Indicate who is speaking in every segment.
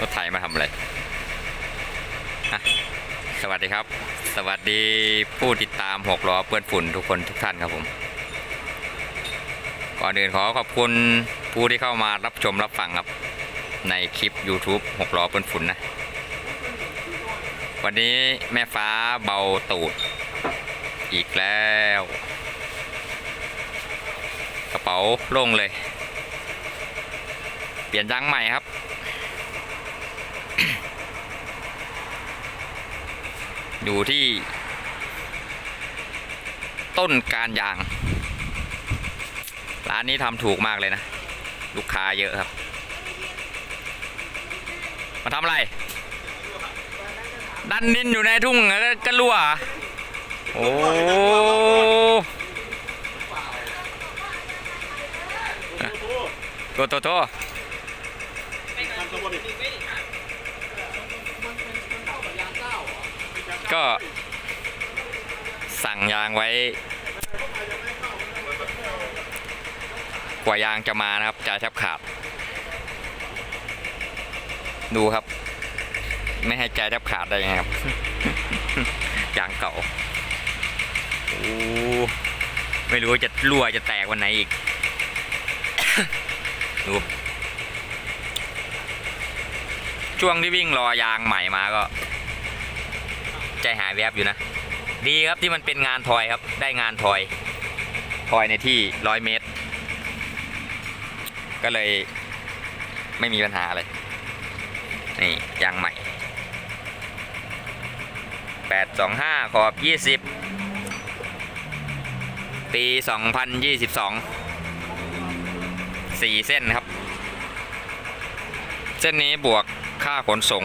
Speaker 1: รถไถมาทำอะไรสวัสดีครับ สวัสดีผู้ติดตามหกล้อเปื้อนฝุ่นทุกคนทุกท่านครับผม ก่อนอื่นขอขอบคุณผู้ที่เข้ามารับชมรับฟังครับในคลิป YouTube หกล้อเปื้อนฝุ่นนะ วันนี้แม่ฟ้าเบาตูด อีกแล้ว กระเป๋าโล่งเลย เปลี่ยนยางใหม่ครับ อยู่ที่ ต้นการยาง ร้านนี้ทำถูกมากเลยนะ ลูกค้าเยอะครับ มาทำอะไร ดันดินอยู่ในทุ่งก็รั่วโอ้โตโตโต ก็สั่งยางไว้ กว่ายางจะมานะครับจะแทบขาด ดูครับ ไม่ให้ใจแทบขาดได้ยังไงครับ ยางเก่าโอ้ไม่รู้ว่าจะรั่วจะแตกวันไหนอีกดูช่วงที่วิ่งรอยางใหม่มาก็ ใจหายแวบอยู่นะ ดีครับที่มันเป็นงานทอยครับ ได้งานทอยทอยในที่ร้อยเมตร ก็เลยไม่มีปัญหาเลยนี่ยางใหม่ 825 ขอบ 20 ปี 2022 4 เส้นครับ เส้นนี้บวกค่าขนส่ง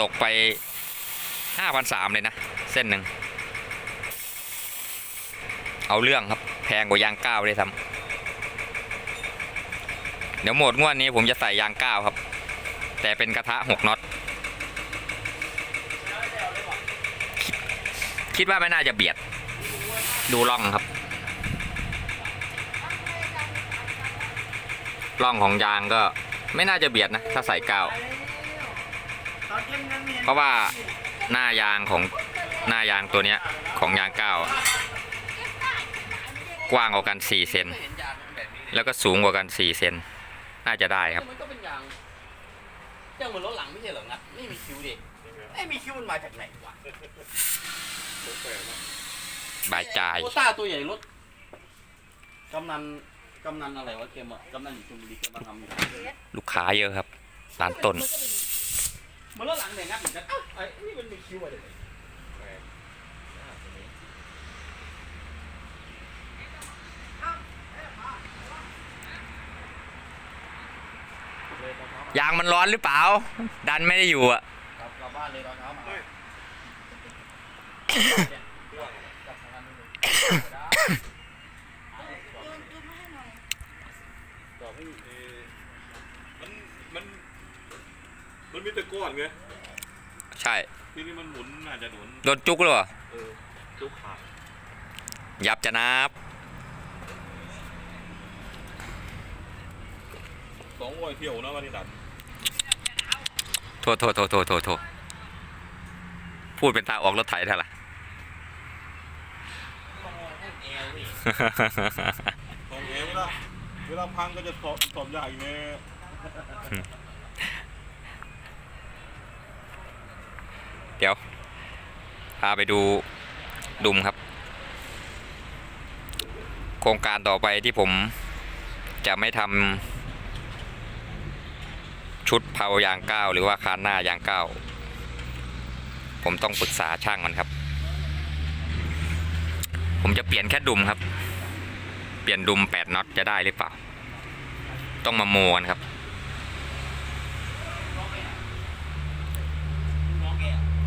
Speaker 1: ตกไป 5,300เลยนะ เส้นหนึ่ง เอาเรื่องครับ แพงกว่ายางก้าวเลยทำเดี๋ยวโหมดงวดนี้ผมจะใส่ยางก้าวครับ แต่เป็นกระทะ6น็อต คิดว่าไม่น่าจะเบียด ดูร่องครับร่องของยางก็ไม่น่าจะเบียดนะ ถ้าใส่ก้าวเพราะว่า หน้ายางของหน้ายางตัวเนี้ยของยางก้าวอะกว้างกว่ากัน4เซน
Speaker 2: เห็นยางมันแบบนี้
Speaker 1: แล้วก็สูงกว่ากัน4เซนน่าจะได้ครับ
Speaker 2: มันก็เป็นยางยางเหมือนรถหลังไม่ใช่เหรองัดไม่มีคิ้วดิไอ้มีคิ้วมันมาจากไหนวะ
Speaker 1: บายจ่าย
Speaker 2: โคต้าตัวใหญ่รถกำนันกำนันอะไรวะเกมอะกำนันอยู่ชลบุรีแกมาทำอยู่
Speaker 1: ลูกค้าเยอะครับร้านต้น
Speaker 2: เห มือนรถหลังเนี่ยงัดเหมือนกันเอ้าไอ้นี่มันมีคิวอะไรเนี่ย
Speaker 1: ยางมันร้อนหรือเปล่า ดันไม่ได้อยู่อะ
Speaker 2: กลับกลับบ้านเลยตอนเช้ามา
Speaker 3: มันมัน มันมีแต่ก้อนไง
Speaker 1: ใช่
Speaker 3: ทีนี้มันหมุนน่าจะหนุน
Speaker 1: โดนจุกหรือเปล่า
Speaker 3: เออจุกขาด
Speaker 1: ยับจะนับ
Speaker 3: สองร้อยเที่ยวนะวันนี้ดัน
Speaker 1: โทษโทษโทษโทษโทษโทษพูดเป็นตาออกรถไถเท่าไหร่
Speaker 3: ของแอเวลาเวลาพังก็จะสอบสอบยากอยู่ไง
Speaker 1: เดี๋ยว พาไปดูดุมครับ โครงการต่อไปที่ผมจะไม่ทำชุดเผายางก้าวหรือว่าคานหน้ายางก้าวผมต้องปรึกษาช่างมันครับ ผมจะเปลี่ยนแค่ดุมครับ เปลี่ยนดุมแปดน็อตจะได้หรือเปล่า ต้องมาโมกันครับ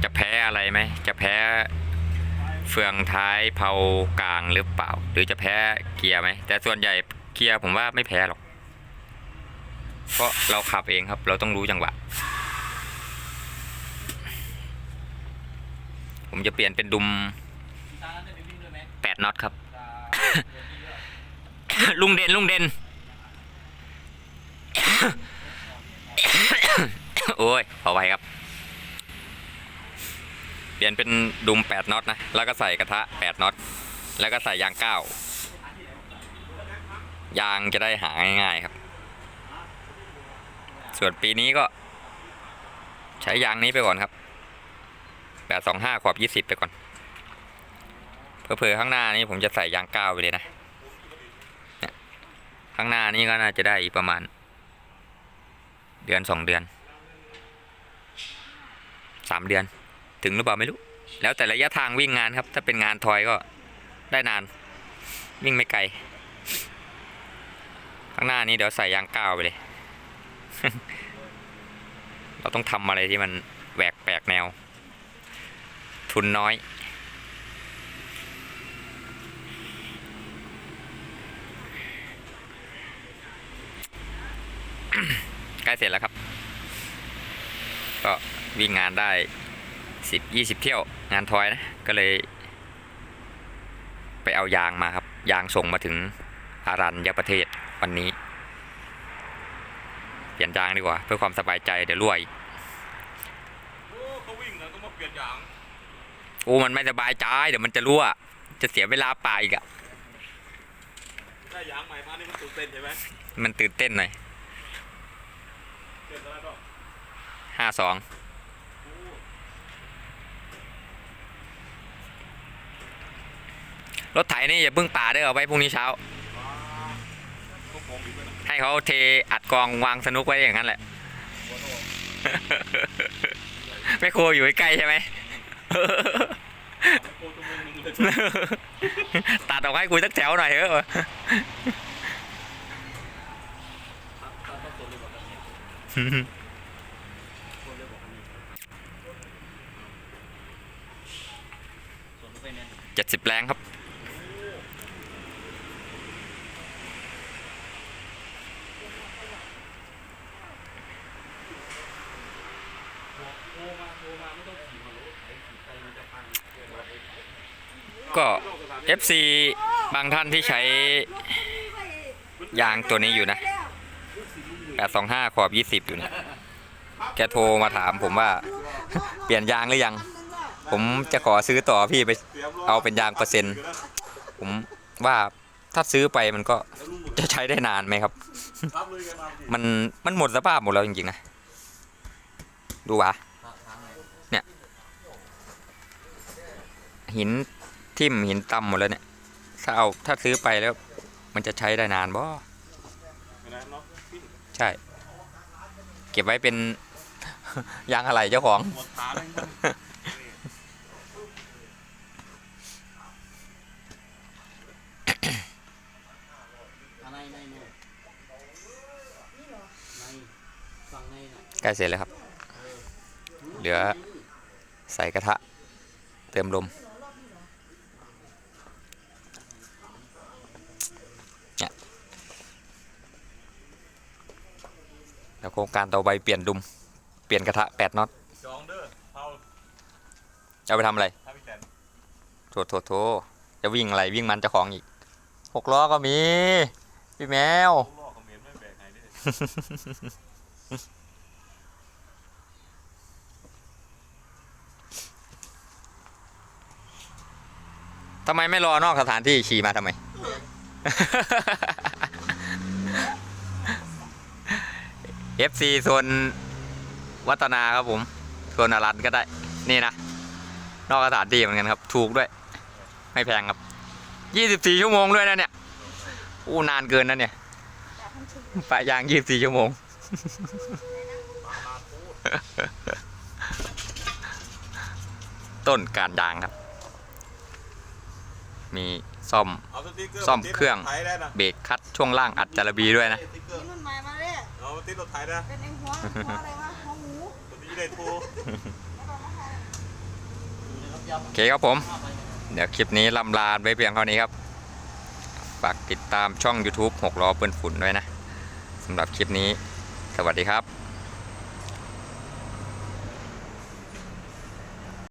Speaker 1: จะแพ้อะไรไหม จะแพ้เฟืองท้ายเผากลางหรือเปล่า หรือจะแพ้เกียร์ไหม แต่ส่วนใหญ่เกียร์ผมว่าไม่แพ้หรอก เพราะเราขับเองครับ เราต้องรู้จังหวะ ผมจะเปลี่ยนเป็นดุมแปดน็อตครับ ลุงเด่นลุงเด่นโอ้ยขอไว้ครับ เปลี่ยนเป็นดุม 8น็อตนะ แล้วก็ใส่กระทะ 8น็อต แล้วก็ใส่ยาง 9 ยางจะได้หาง่ายๆครับ ส่วนปีนี้ก็ ใช้ยางนี้ไปก่อนครับ 825 ขอบ 20 ไปก่อนเผื่อๆข้างหน้านี้ผมจะใส่ยาง 9 ไปเลยนะข้างหน้านี้ก็น่าจะได้อีกประมาณ เดือน 2 เดือน 3 เดือน ถึงหรือเปล่าไม่รู้ แล้วแต่ระยะทางวิ่งงานครับ ถ้าเป็นงานทอยก็ได้นาน วิ่งไม่ไกล ข้างหน้านี้เดี๋ยวใส่ยางก้าวไปเลย เราต้องทำอะไรที่มันแหวกแปลกแนว ทุนน้อยใกล้เสร็จแล้วครับ ก็วิ่งงานได้ สิบยี่สิบเที่ยวงานทอยนะก็เลย ไปเอายางมาครับ ยางส่งมาถึงอารัญญประเทศวันนี้ เปลี่ยนยางดีกว่า เพื่อความสบายใจเดี๋ยวรั่วอีก
Speaker 3: โอ้เขาวิ่งนะต้องมาเปลี่ยนยาง
Speaker 1: โอ้มันไม่สบายใจเดี๋ยวมันจะรั่ว จะเสียเวลาป่าอีกอะ
Speaker 3: ได้ยางใหม่มานี่มันตื่นเต้นใช่ไหม
Speaker 1: มันตื่นเต้นหน่อย
Speaker 3: เต้นอะไรก็
Speaker 1: ห้าสอง รถไถนี่อย่าเพิ่งป่าเด้อเอาไว้พรุ่งนี้เช้า
Speaker 3: ต้องมองอีกแล้วนะ
Speaker 1: ให้เขาเทอัดกองวางสนุกไว้อย่างนั้นแหละแม่โคอยู่ใกล้ๆใช่ไหม
Speaker 3: โอ้ชั่วโมงนึงเลย
Speaker 1: ตัดออกให้กูสักแถวหน่อยเถอะ
Speaker 2: ตัดตัดต้องตัวเร็วกว่ากันเนี่ยตัวเร็วกว่ากันนี่ส่วนไปเนี่ย
Speaker 1: เจ็ดสิบแรงครับ
Speaker 2: โทรมาโทรมาไม่ต้องขี่มาหรอกไถขี่ไปมันจะพัง
Speaker 1: ก็ FC บางท่านที่ใช้ยางตัวนี้อยู่นะ 825 ขอบ 20 อยู่เนี่ยแกโทรมาถามผมว่า เปลี่ยนยางหรือยัง ผมจะขอซื้อต่อพี่ไปเอาเป็นยางเปอร์เซ็นต์ ผมว่าถ้าซื้อไปมันก็จะใช้ได้นานไหมครับ
Speaker 3: มั
Speaker 1: นมันหมดสภาพหมดแล้วจริงๆนะ ดูวะ
Speaker 2: ทางไหน
Speaker 1: หิน ทิ่มหินต่ำหมดแล้วเนี่ย ถ้าเอาถ้าซื้อไปแล้ว มันจะใช้ได้นานบ่ใช่ เก็บไว้เป็น ยางอะไรเจ้าของ
Speaker 2: ใก
Speaker 1: ล้เสร็จแล้วครับ เหลือใส่กระทะ เติมลม เนี่ยแล้วโครงการต่อไปเปลี่ยนดุม เปลี่ยนกระทะแปดน็อต
Speaker 3: จองเอา
Speaker 1: จะไปทำอะไร
Speaker 3: ถ้าพี่แตน
Speaker 1: โถโถโถจะวิ่งอะไรวิ่งมันเจะของอีกหกล้อก็มี พี่แมวทำไมไม่รอนอกสถานที่ขี่มาทำไม FC โซนวัฒนาครับผมโซนอารันก็ได้ นี่นะ นอกสถานที่เหมือนกันครับ ถูกด้วย ไม่แพงครับ 24 ชั่วโมงด้วยนะเนี่ยอู้นานเกินนะเนี่ยปะยาง 24 ชั่วโมง ต้นการยางครับ มีซ่อมซ่อมเครื่องเบรกคัดช่วงล่างอัดจารบีด้วยนะ
Speaker 3: สติ๊กเกอร์
Speaker 4: นี่มันหมายมาเลย
Speaker 3: เอาติดรถไถได้
Speaker 4: เป็นไอ้หัวหัวอะไรวะหัวหมู
Speaker 3: ตัวนี้ได้โทร
Speaker 1: โอเคครับผม เดี๋ยวคลิปนี้ลำลาไปเพียงเท่านี้ครับ ฝากติดตามช่อง YouTube 6ล้อเปื้อนฝุ่นด้วยนะสำหรับคลิปนี้ สวัสดีครับ